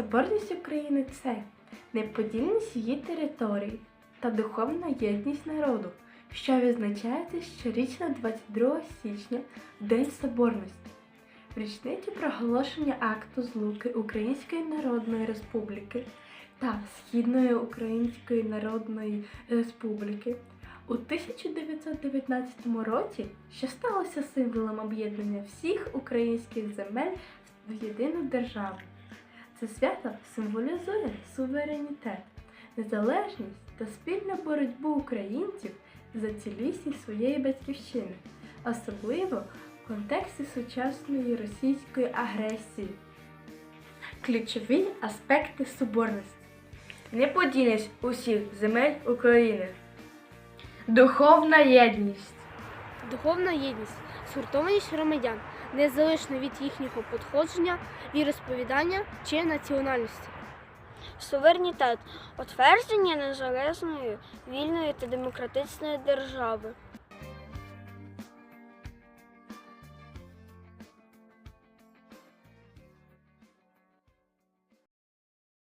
Соборність України це неподільність її території та духовна єдність народу, що відзначається щорічно 22 січня День Соборності. В річницю проголошення акту злуки Української Народної Республіки та Східної Української Народної Республіки у 1919 році, що сталося символом об'єднання всіх українських земель в єдину державу. Це свято символізує суверенітет, незалежність та спільну боротьбу українців за цілісність своєї батьківщини, особливо в контексті сучасної російської агресії. Ключові аспекти соборності. Неподільність усіх земель України. Духовна єдність. Духовна єдність, згуртованість громадян, незалежно від їхнього походження, віросповідання чи національності. Суверенітет утвердження незалежної, вільної та демократичної держави.